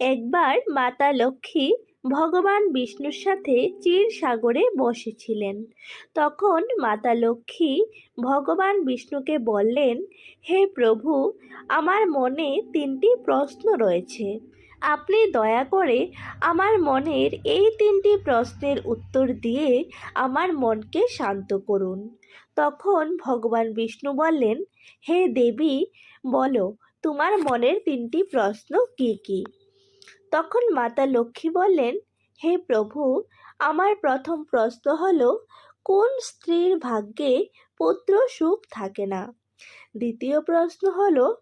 একবার মাতা লক্ষ্মী ভগবান বিষ্ণুর সাথে চির সাগরে বসেছিলেন। তখন মাতা লক্ষ্মী ভগবান বিষ্ণুকে বললেন, হে প্রভু, আমার মনে তিনটি প্রশ্ন রয়েছে। আপনি দয়া করে আমার মনের এই তিনটি প্রশ্নের উত্তর দিয়ে আমার মনকে শান্ত করুন। তখন ভগবান বিষ্ণু বললেন, হে দেবী, বলো, তোমার মনের তিনটি প্রশ্ন কি কি? তখন মাতা লক্ষ্মী বললেন, হে প্রভু, আমার প্রথম প্রশ্ন হলো, কোন স্ত্রীর ভাগ্যে পুত্র সুখ থাকে না? দ্বিতীয় প্রশ্ন হলো,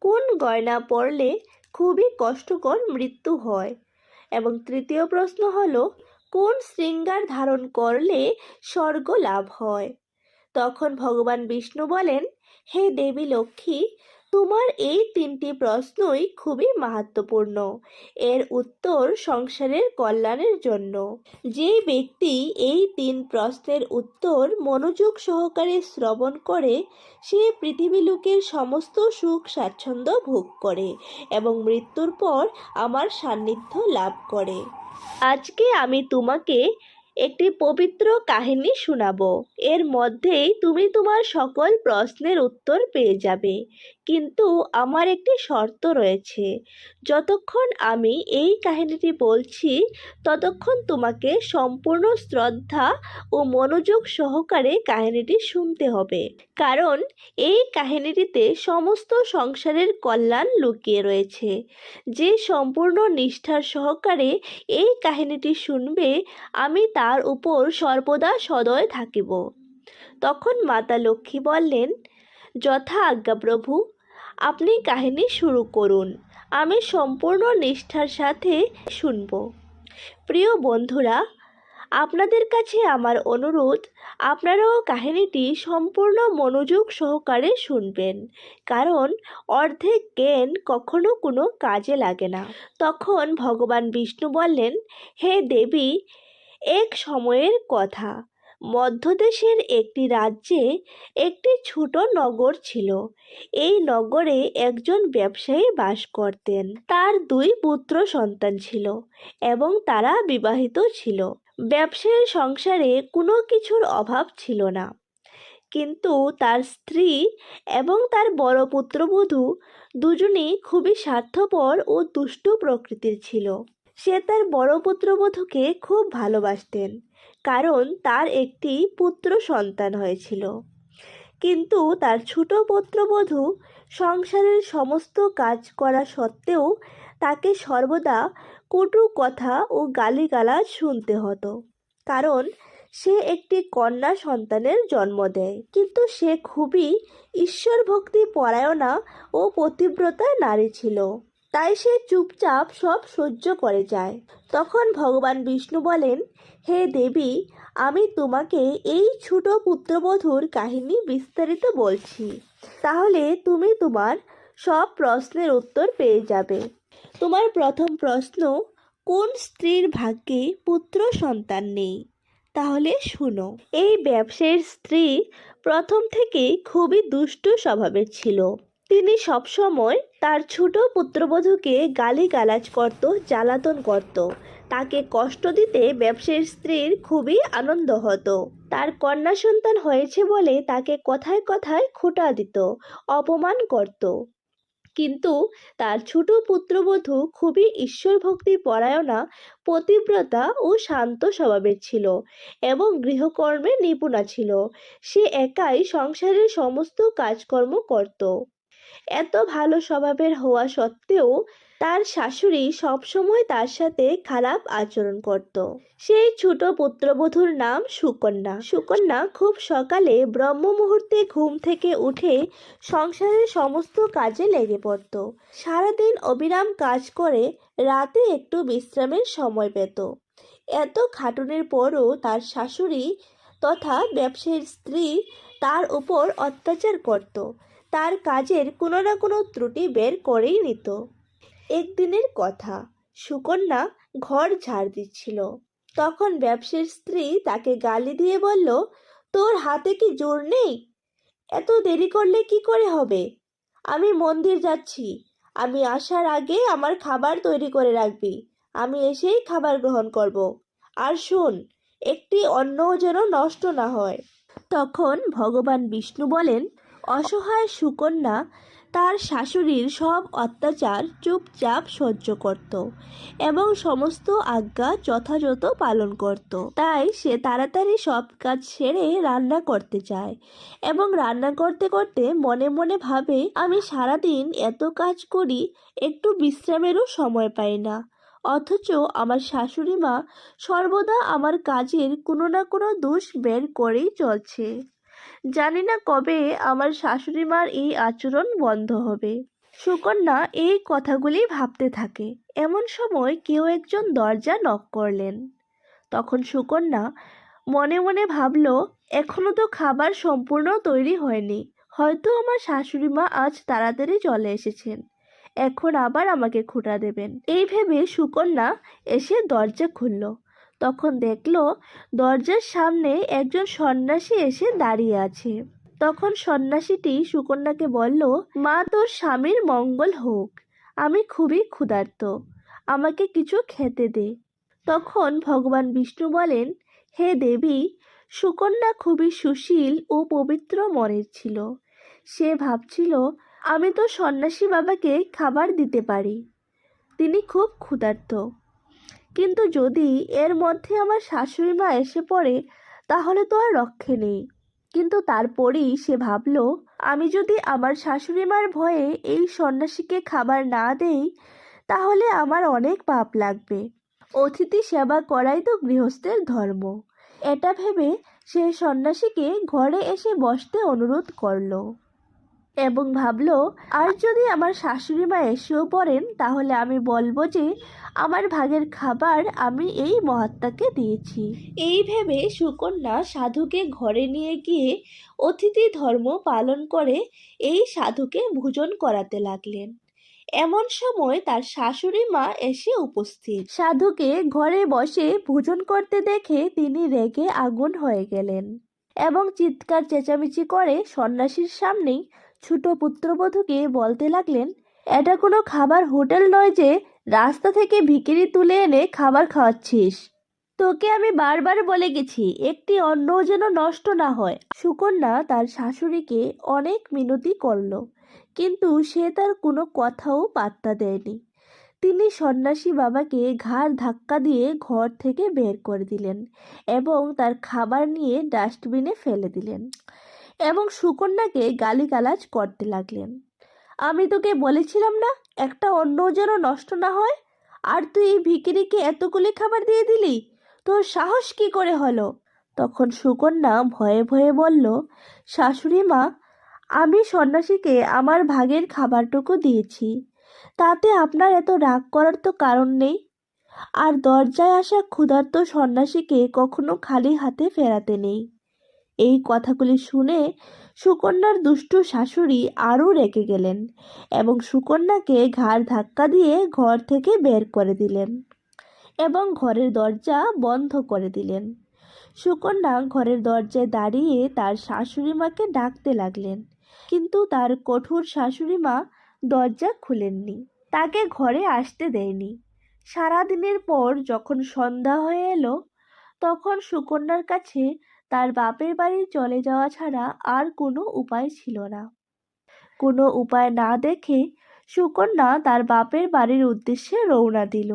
কোন গয়না পরলে খুবই কষ্টকর মৃত্যু হয়? এবং তৃতীয় প্রশ্ন হলো, কোন শৃঙ্গার ধারণ করলে স্বর্গ লাভ হয়? তখন ভগবান বিষ্ণু বলেন, হে দেবী লক্ষ্মী তোমার এই তিনটি প্রশ্নই খুবই মাহাত্মপূর্ণ এর উত্তর সংসারের কল্যাণের জন্য। যে ব্যক্তি এই তিন প্রশ্নের উত্তর মনোযোগ সহকারে শ্রবণ করে, সে পৃথিবী লোকের সমস্ত সুখ স্বাচ্ছন্দ্য ভোগ করে এবং মৃত্যুর পর আমার সান্নিধ্য লাভ করে। আজকে আমি তোমাকে একটি পবিত্র কাহিনী শোনাবো। এর মধ্যেই তুমি তোমার সকল প্রশ্নের উত্তর পেয়ে যাবে। কিন্তু আমার একটি শর্ত রয়েছে। যতক্ষণ আমি এই কাহিনীটি বলছি, ততক্ষণ তোমাকে সম্পূর্ণ শ্রদ্ধা ও মনোযোগ সহকারে কাহিনীটি শুনতে হবে। কারণ এই কাহিনীটিতে সমস্ত সংসারের কল্যাণ লুকিয়ে রয়েছে। যে সম্পূর্ণ নিষ্ঠার সহকারে এই কাহিনীটি শুনবে, আমি তার উপর সর্বদা সদয় থাকিব। তখন মাতা লক্ষ্মী বললেন যথা আজ্ঞা প্রভু। আপনি কাহিনী শুরু করুন। আমি সম্পূর্ণ নিষ্ঠার সাথে শুনব। প্রিয় বন্ধুরা, আপনাদের কাছে আমার অনুরোধ, আপনারাও কাহিনীটি সম্পূর্ণ মনোযোগ সহকারে শুনবেন। কারণ অর্ধেক জ্ঞান কখনো কোনো কাজে লাগে না। তখন ভগবান বিষ্ণু বললেন, হে দেবী, এক সময়ের কথা। মধ্যদেশের একটি রাজ্যে একটি ছোট নগর ছিল। এই নগরে একজন ব্যবসায়ী বাস করতেন। তার দুই পুত্র সন্তান ছিল এবং তারা বিবাহিত ছিল। ব্যবসায়ীর সংসারে কোনো কিছুর অভাব ছিল না। কিন্তু তার স্ত্রী এবং তার বড় পুত্রবধূ দুজনেই খুবই স্বার্থপর ও দুষ্ট প্রকৃতির ছিল। সে তার বড় পুত্রবধূকে খুব ভালোবাসতেন। কারণ তার একটি পুত্র সন্তান হয়েছিল। কিন্তু তার ছোট পুত্রবধূ সংসারের সমস্ত কাজ করা সত্ত্বেও তাকে সর্বদা কটু কথা ও গালিগালাজ শুনতে হতো। কারণ সে একটি কন্যা সন্তানের জন্ম দেয়। কিন্তু সে খুবই ঈশ্বর ভক্তি পরায়ণা ও পতিব্রতা নারী ছিল। তাই সে চুপচাপ সব সহ্য করে যায়। তখন ভগবান বিষ্ণু বলেন, হে দেবী, আমি তোমাকে এই ছোট পুত্রবধূর কাহিনী বিস্তারিত বলছি। তাহলে তুমি তোমার সব প্রশ্নের উত্তর পেয়ে যাবে। তোমার প্রথম প্রশ্ন, কোন স্ত্রীর ভাগ্যে পুত্র সন্তান নেই? তাহলে শুনো, এই ব্যবসায়ীর স্ত্রী প্রথম থেকে খুবই দুষ্ট স্বভাবের ছিল। তিনি সবসময় তার ছোট পুত্রবধূকে গালিগালাজ করত, জ্বালাতন করত। তাকে কষ্ট দিতে ব্যবসায়ীর স্ত্রীর খুবই আনন্দ হতো। তার কন্যা সন্তান হয়েছে বলে তাকে কথায় কথায় খোঁটা দিত, অপমান করত। কিন্তু তার ছোট পুত্রবধূ খুবই ঈশ্বর ভক্তি পরায়ণা, পতিব্রতা ও শান্ত স্বভাবের ছিল এবং গৃহকর্মে নিপুণা ছিল। সে একাই সংসারের সমস্ত কাজকর্ম করত। এত ভালো স্বভাবের হওয়া সত্ত্বেও তার শাশুড়ি সবসময় তার সাথে খারাপ আচরণ করত। সেই ছোট পুত্রবধূর নাম সুকন্যা। সুকন্যা খুব সকালে ব্রহ্ম মুহূর্তে ঘুম থেকে উঠে সংসারের সমস্ত কাজে লেগে পড়ত। সারাদিন অবিরাম কাজ করে রাতে একটু বিশ্রামের সময় পেত। এত খাটুনের পরও তার শাশুড়ি তথা ব্যবসায়ীর স্ত্রী তার উপর অত্যাচার করত। তার কাজের কোনো না কোনো ত্রুটি বের করেই নিত। একদিনের কথা, সুকন্যা ঘর ঝাড় দিচ্ছিল। তখন ব্যবসার স্ত্রী তাকে গালি দিয়ে বলল, তোর হাতে কি জোর নেই? এত দেরি করলে কি করে হবে? আমি মন্দির যাচ্ছি। আমি আসার আগে আমার খাবার তৈরি করে রাখবি। আমি এসেই খাবার গ্রহণ করব। আর শোন, একটি অন্নও যেন নষ্ট না হয়। তখন ভগবান বিষ্ণু বলেন অসহায় সুকন্যা তার শাশুড়ির সব অত্যাচার চুপচাপ সহ্য করত এবং সমস্ত আজ্ঞা যথাযথ পালন করত। তাই সে তাড়াতাড়ি সব কাজ সেরে রান্না করতে চায় এবং রান্না করতে করতে মনে মনে ভাবে, আমি সারাদিন এত কাজ করি, একটু বিশ্রামেরও সময় পাই না। অথচ আমার শাশুড়ি মা সর্বদা আমার কাজের কোনো না কোনো দোষ বের করেই চলছে। জানি না কবে আমার শাশুড়ি মার এই আচরণ বন্ধ হবে। সুকন্যা এই কথাগুলি ভাবতে থাকে। এমন সময় কেউ একজন দরজা নক করলেন। তখন সুকন্যা মনে মনে ভাবল, এখনও তো খাবার সম্পূর্ণ তৈরি হয়নি। হয়তো আমার শাশুড়ি মা আজ তাড়াতাড়ি চলে এসেছেন। এখন আবার আমাকে খুঁটা দেবেন। এই ভেবে সুকন্যা এসে দরজা খুলল। তখন দেখল দরজার সামনে একজন সন্ন্যাসী এসে দাঁড়িয়ে আছে। তখন সন্ন্যাসীটি সুকন্যাকে বলল, মা, তোর স্বামীর মঙ্গল হোক। আমি খুবই ক্ষুধার্ত। আমাকে কিছু খেতে দে। তখন ভগবান বিষ্ণু বলেন, হে দেবী, সুকন্যা খুবই সুশীল ও পবিত্র মনের ছিল। সে ভাবছিল, আমি তো সন্ন্যাসী বাবাকে খাবার দিতে পারি। তিনি খুব ক্ষুধার্ত। কিন্তু যদি এর মধ্যে আমার শাশুড়ি মা এসে পড়ে, তাহলে তো আর রক্ষে নেই। কিন্তু তারপরেই সে ভাবল, আমি যদি আমার শাশুড়ি মার ভয়ে এই সন্ন্যাসীকে খাবার না দেই, তাহলে আমার অনেক পাপ লাগবে। অতিথি সেবা করাই তো গৃহস্থের ধর্ম। এটা ভেবে সে সন্ন্যাসীকে ঘরে এসে বসতে অনুরোধ করল। এবং ভাবল, আর যদি আমার শাশুড়ি মা এসেও পড়েন, তাহলে আমি বলব যে, আমার ভাগের খাবার আমি এই মহাত্মাকে দিয়েছি। এই ভেবে সুকন্যা সাধুকে ঘরে নিয়ে গিয়ে অতিথি ধর্ম পালন করে এই সাধুকে ভোজন করাতে লাগলেন। এমন সময় তার শাশুড়ি মা এসে উপস্থিত। সাধুকে ঘরে বসে ভোজন করতে দেখে তিনি রেগে আগুন হয়ে গেলেন এবং চিৎকার চেঁচামেচি করে সন্ন্যাসীর সামনেই ছোট পুত্রবধূকে বলতে লাগলেন, এটা কোনো খাবার হোটেল নয় যে, রাস্তা থেকে ভিকিরি তুলে এনে খাবার খাওয়াচ্ছিস। তোকে আমি বারবার বলে গেছি, একটি অন্ন যেন নষ্ট না হয়। সুকন্যা তার শাশুড়িকে অনেক মিনতি করল, কিন্তু সে তার কোনো কথাও পাত্তা দেয়নি। তিনি সন্ন্যাসী বাবাকে ঘাড় ধাক্কা দিয়ে ঘর থেকে বের করে দিলেন এবং তার খাবার নিয়ে ডাস্টবিনে ফেলে দিলেন। এবং সুকন্যাকে গালিগালাজ করতে লাগলেন। আমি তোকে বলেছিলাম না, একটা অন্য যেন নষ্ট না হয়? আর তুই এই ভিকিরিকে এতগুলি খাবার দিয়ে দিলি? তোর সাহস কি করে হলো? তখন সুকন্যা ভয়ে ভয়ে বলল, শাশুড়ি মা, আমি সন্ন্যাসীকে আমার ভাগের খাবারটুকু দিয়েছি। তাতে আপনার এত রাগ করার তো কারণ নেই? আর দরজায় আসা ক্ষুধার্ত সন্ন্যাসীকে কখনো খালি হাতে ফেরাতে নেই। এই কথাগুলি শুনে সুকন্যার দুষ্টু শাশুড়ি আরও রেগে গেলেন এবং সুকন্যাকে ঘাড় ধাক্কা দিয়ে ঘর থেকে বের করে দিলেন এবং ঘরের দরজা বন্ধ করে দিলেন। সুকন্যা ঘরের দরজায় দাঁড়িয়ে তার শাশুড়ি মাকে ডাকতে লাগলেন, কিন্তু তার কঠোর শাশুড়ি মা দরজা খুলেননি, তাকে ঘরে আসতে দেয়নি। সারা দিনের পর যখন সন্ধ্যা হয়ে এলো, তখন সুকন্যার কাছে তার বাপের বাড়ি চলে যাওয়া ছাড়া আর কোনো উপায় ছিল না। কোনো উপায় না দেখে সুকন্যা তার বাপের বাড়ির উদ্দেশ্যে রওনা দিল।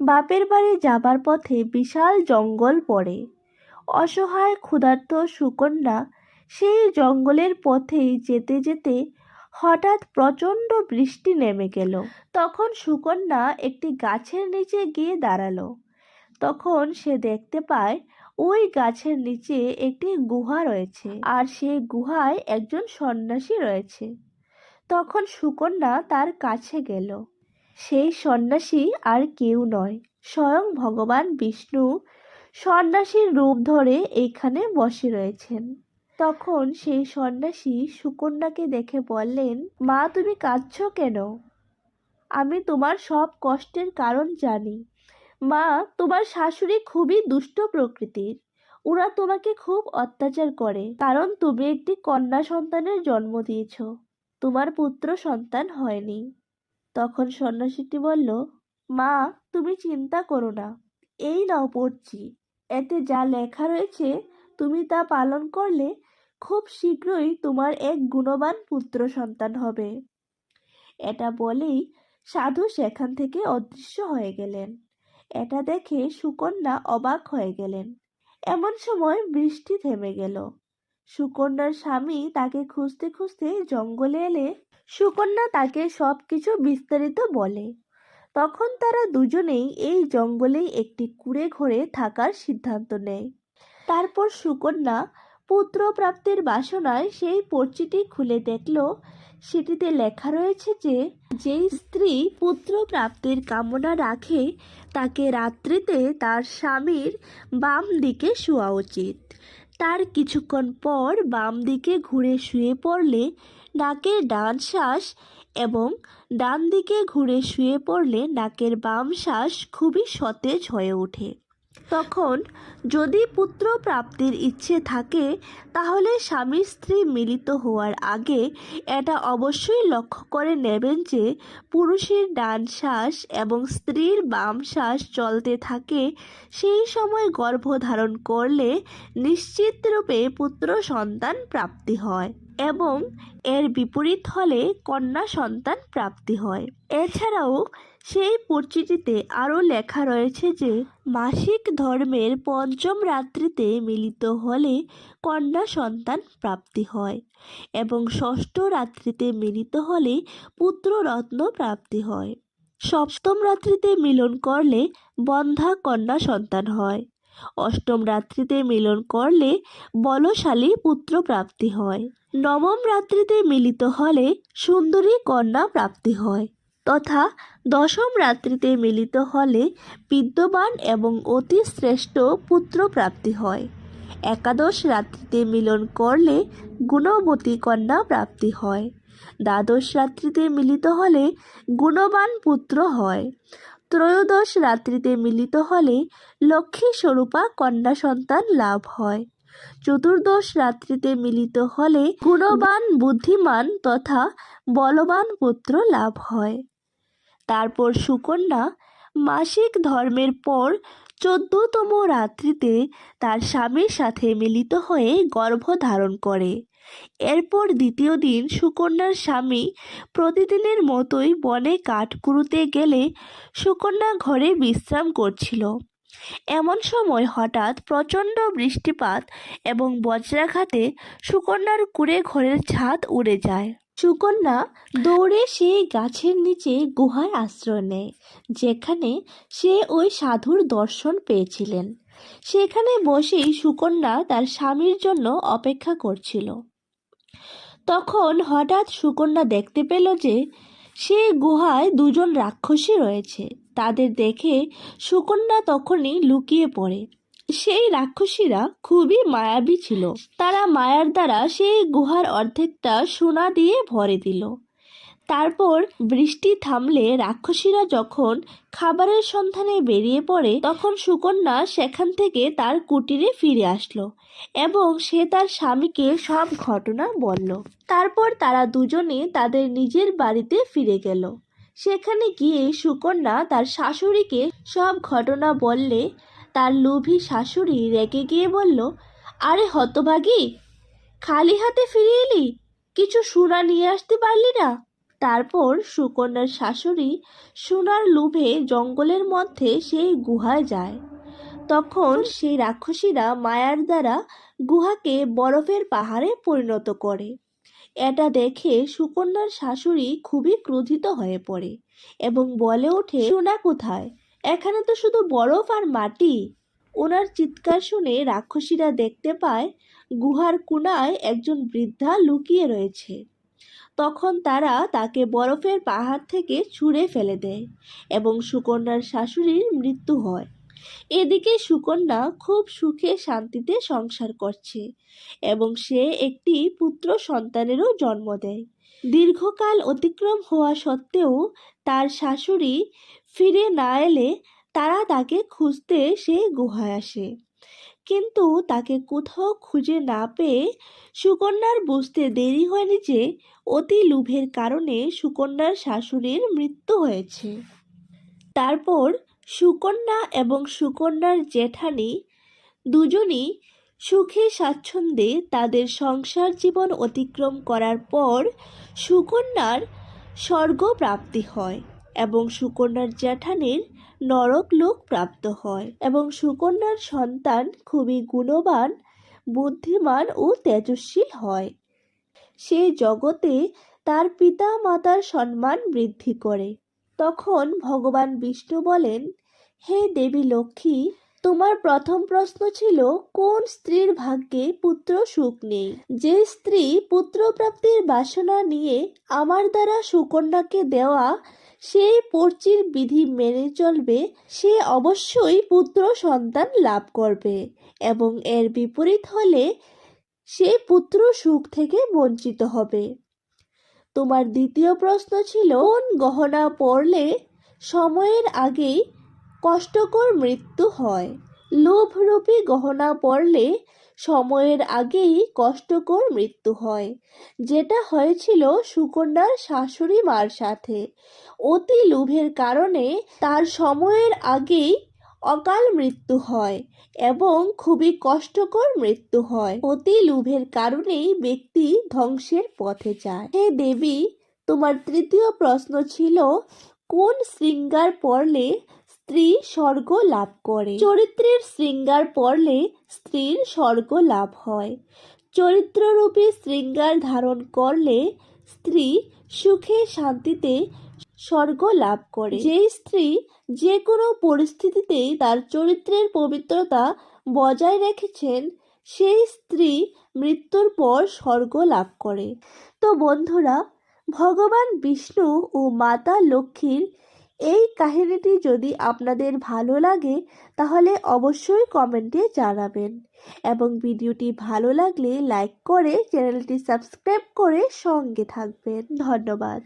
বাপের বাড়ি যাবার পথে বিশাল জঙ্গল পড়ে। অসহায় ক্ষুধার্ত সুকন্যা সেই জঙ্গলের পথেই যেতে যেতে হঠাৎ প্রচণ্ড বৃষ্টি নেমে গেল। তখন সুকন্যা একটি গাছের নিচে গিয়ে দাঁড়াল। তখন সে দেখতে পায় ওই গাছের নিচে একটি গুহা রয়েছে আর সেই গুহায় একজন সন্ন্যাসী রয়েছে। তখন সুকন্যা তার কাছে গেল। সেই সন্ন্যাসী আর কেউ নয়, স্বয়ং ভগবান বিষ্ণু সন্ন্যাসীর রূপ ধরে এইখানে বসে রয়েছেন। তখন সেই সন্ন্যাসী সুকন্যাকে দেখে বললেন, মা, তুমি কাঁদছ কেন? আমি তোমার সব কষ্টের কারণ জানি। মা, তোমার শাশুড়ি খুবই দুষ্ট প্রকৃতির। ওরা তোমাকে খুব অত্যাচার করে, কারণ তুমি একটি কন্যা সন্তানের জন্ম দিয়েছ। তোমার পুত্র সন্তান হয়নি। তখন সন্ন্যাসীটি বলল, মা, তুমি চিন্তা করো না। এই নাও পড়ছি। এতে যা লেখা রয়েছে, তুমি তা পালন করলে খুব শীঘ্রই তোমার এক গুণবান পুত্র সন্তান হবে। এটা বলেই সাধু সেখান থেকে অদৃশ্য হয়ে গেলেন। এটা দেখে সুকন্যা অবাক হয়ে গেলেন। এমন সময় বৃষ্টি থেমে গেল। সুকন্যার স্বামী তাকে খুঁজতে খুঁজতে জঙ্গলে এলে সুকন্যা তাকে সব কিছু বিস্তারিত বলে। তখন তারা দুজনেই এই জঙ্গলেই একটি কুড়ে ঘরে থাকার সিদ্ধান্ত নেয়। তারপর সুকন্যা পুত্র প্রাপ্তির বাসনায় সেই পর্চিটি খুলে দেখল সেটিতে লেখা রয়েছে যে, যেই স্ত্রী পুত্র প্রাপ্তির কামনা রাখে, তাকে রাত্রিতে তার স্বামীর বাম দিকে শোয়া উচিত। তার কিছুক্ষণ পর বাম দিকে ঘুরে শুয়ে পড়লে নাকের ডান শ্বাস এবং ডান দিকে ঘুরে শুয়ে পড়লে নাকের বাম শ্বাস খুবই সতেজ হয়ে ওঠে। তখন যদি পুত্র প্রাপ্তির ইচ্ছে থাকে, তাহলে স্বামী স্ত্রী মিলিত হওয়ার আগে এটা অবশ্যই লক্ষ্য করে নেবেন যে পুরুষের ডান শ্বাস এবং স্ত্রীর বাম শ্বাস চলতে থাকে। সেই সময় গর্ভধারণ করলে নিশ্চিত রূপে পুত্র সন্তান প্রাপ্তি হয় এবং এর বিপরীত হলে কন্যা সন্তান প্রাপ্তি হয়। এছাড়াও সেই পরিচিতিতে আরও লেখা রয়েছে যে মাসিক ধর্মের পঞ্চম রাত্রিতে মিলিত হলে কন্যা সন্তান প্রাপ্তি হয় এবং ষষ্ঠ রাত্রিতে মিলিত হলে পুত্র রত্ন প্রাপ্তি হয়। সপ্তম রাত্রিতে মিলন করলে বন্ধা কন্যা সন্তান হয়। অষ্টম রাত্রিতে মিলন করলে বলশালী পুত্র প্রাপ্তি হয়। নবম রাত্রিতে মিলিত হলে সুন্দরী কন্যা প্রাপ্তি হয়। তথা দশম রাত্রিতে মিলিত হলে বিদ্যমান এবং অতি শ্রেষ্ঠ পুত্র প্রাপ্তি হয়। একাদশ রাত্রিতে মিলন করলে গুণবতী কন্যা প্রাপ্তি হয়। দ্বাদশ রাত্রিতে মিলিত হলে গুণবান পুত্র হয়। ত্রয়োদশ রাত্রিতে মিলিত হলে লক্ষ্মী স্বরূপা কন্যা সন্তান লাভ হয়। চতুর্দশ রাত্রিতে মিলিত হলে গুণবান, বুদ্ধিমান তথা বলবান পুত্র লাভ হয়। তারপর সুকন্যা মাসিক ধর্মের পর চোদ্দতম রাত্রিতে তার স্বামীর সাথে মিলিত হয়ে গর্ভ ধারণ করে। এরপর দ্বিতীয় দিন সুকন্যার স্বামী প্রতিদিনের মতোই বনে কাঠ কুড়ুতে গেলে সুকন্যা ঘরে বিশ্রাম করছিল। এমন সময় হঠাৎ প্রচণ্ড বৃষ্টিপাত এবং বজ্রাঘাতে সুকন্যার কুড়ে ঘরের ছাদ উড়ে যায়। সুকন্যা দৌড়ে সেই গাছের নিচে গুহায় আশ্রয় নেয়, যেখানে সে ওই সাধুর দর্শন পেয়েছিলেন। সেখানে বসেই সুকন্যা তার স্বামীর জন্য অপেক্ষা করছিল। তখন হঠাৎ সুকন্যা দেখতে পেল যে, সে গুহায় দুজন রাক্ষসী রয়েছে। তাদের দেখে সুকন্যা তখনই লুকিয়ে পড়ে। সেই রাক্ষসীরা খুবই মায়াবী ছিল। তারা মায়ার দ্বারা সেই গুহার অর্ধেকটা সোনা দিয়ে ভরে দিল। তারপর বৃষ্টি থামলে রাক্ষসীরা যখন খাবারের সন্ধানে বেরিয়ে পড়ে, তখন সুকন্যা সেখান থেকে তার কুটিরে ফিরে আসলো এবং সে তার স্বামীকে সব ঘটনা বলল। তারপর তারা দুজনে তাদের নিজের বাড়িতে ফিরে গেল। সেখানে গিয়ে সুকন্যা তার শাশুড়িকে সব ঘটনা বললে তার লোভী শাশুড়ি রেগে গিয়ে বলল, আরে হতভাগী, খালি হাতে ফিরে এলি? কিছু সোনা নিয়ে আসতে পারলি না? তারপর সুকন্যার শাশুড়ি সোনার লোভে জঙ্গলের মধ্যে সেই গুহায় যায়। তখন সেই রাক্ষসীরা মায়ার দ্বারা গুহাকে বরফের পাহাড়ে পরিণত করে। এটা দেখে সুকন্যার শাশুড়ি খুবই ক্রোধিত হয়ে পড়ে এবং বলে ওঠে, সোনা কোথায়? এখানে তো শুধু বরফ আর মাটি। ওনার চিৎকার শুনে রাক্ষসীরা দেখতে পায় গুহার কোণায় একজন বৃদ্ধা লুকিয়ে রয়েছে। তখন তারা তাকে বরফের পাহাড় থেকে ছুঁড়ে ফেলে দেয় এবং সুকন্যার শাশুড়ির মৃত্যু হয়। এদিকে সুকন্যা খুব সুখে শান্তিতে সংসার করছে এবং সে একটি পুত্র সন্তানেরও জন্ম দেয়। দীর্ঘকাল অতিক্রম হওয়া সত্ত্বেও তার শাশুড়ি ফিরে না এলে তারা তাকে খুঁজতে সে গুহায় আসে। কিন্তু তাকে কোথাও খুঁজে না পেয়ে সুকন্যার বুঝতে দেরি হয়নি যে অতি লোভের কারণে সুকন্যার শাশুড়ির মৃত্যু হয়েছে। তারপর সুকন্যা এবং সুকন্যার জেঠানি দুজনই সুখে স্বাচ্ছন্দ্যে তাদের সংসার জীবন অতিক্রম করার পর সুকন্যার স্বর্গ প্রাপ্তি হয়। এবং সুকন্যার জ্যাঠানির নরক লোক প্রাপ্ত হয়। এবং সুকন্যার সন্তান খুবই গুণবান, বুদ্ধিমান ও তেজস্বী হয়। সে জগতে তার পিতা মাতার সম্মান বৃদ্ধি করে। তখন ভগবান বিষ্ণু বলেন, হে দেবী লক্ষ্মী তোমার প্রথম প্রশ্ন ছিল, কোন স্ত্রীর ভাগ্যে পুত্র সুখ নেই? যে স্ত্রী পুত্রপ্রাপ্তির বাসনা নিয়ে আমার দ্বারা সুকন্যাকে দেওয়া, সেই পর্চির বিধি মেনে চলবে, সে অবশ্যই পুত্র সন্তান লাভ করবে এবং এর বিপরীত হলে সে পুত্র সুখ থেকে বঞ্চিত হবে। তোমার দ্বিতীয় প্রশ্ন ছিল, কোন গহনা পরলে সময়ের আগেই কষ্টকর মৃত্যু হয়। লোভরূপী গহনা পরলে সময়ের আগেই কষ্টকর মৃত্যু হয়। যেটা হয়েছিল সুকন্যার শাশুড়ি মার সাথে। অতি লোভের কারণে তার সময়ের আগেই অকাল মৃত্যু হয় এবং খুবই কষ্টকর মৃত্যু হয়। অতি লোভের কারণেই ব্যক্তি ধ্বংসের পথে যায়। হে দেবী, তোমার তৃতীয় প্রশ্ন ছিল, কোন শৃঙ্গার পরলে স্ত্রী স্বর্গ লাভ করে। চরিত্রের শৃঙ্গার পরলে স্ত্রীর স্বর্গ লাভ হয়। চরিত্ররূপী শৃঙ্গার ধারণ করলে স্ত্রী সুখে শান্তিতে স্বর্গ লাভ করে। যে স্ত্রী যে কোনো পরিস্থিতিতেই তার চরিত্রের পবিত্রতা বজায় রেখেছেন, সেই স্ত্রী মৃত্যুর পর স্বর্গ লাভ করে। তো বন্ধুরা, ভগবান বিষ্ণু ও মাতা লক্ষ্মীর এই কাহিনীটি যদি আপনাদের ভালো লাগে, তাহলে অবশ্যই কমেন্টে জানাবেন। এবং ভিডিওটি ভালো লাগলে লাইক করে চ্যানেলটি সাবস্ক্রাইব করে সঙ্গে থাকবেন। ধন্যবাদ।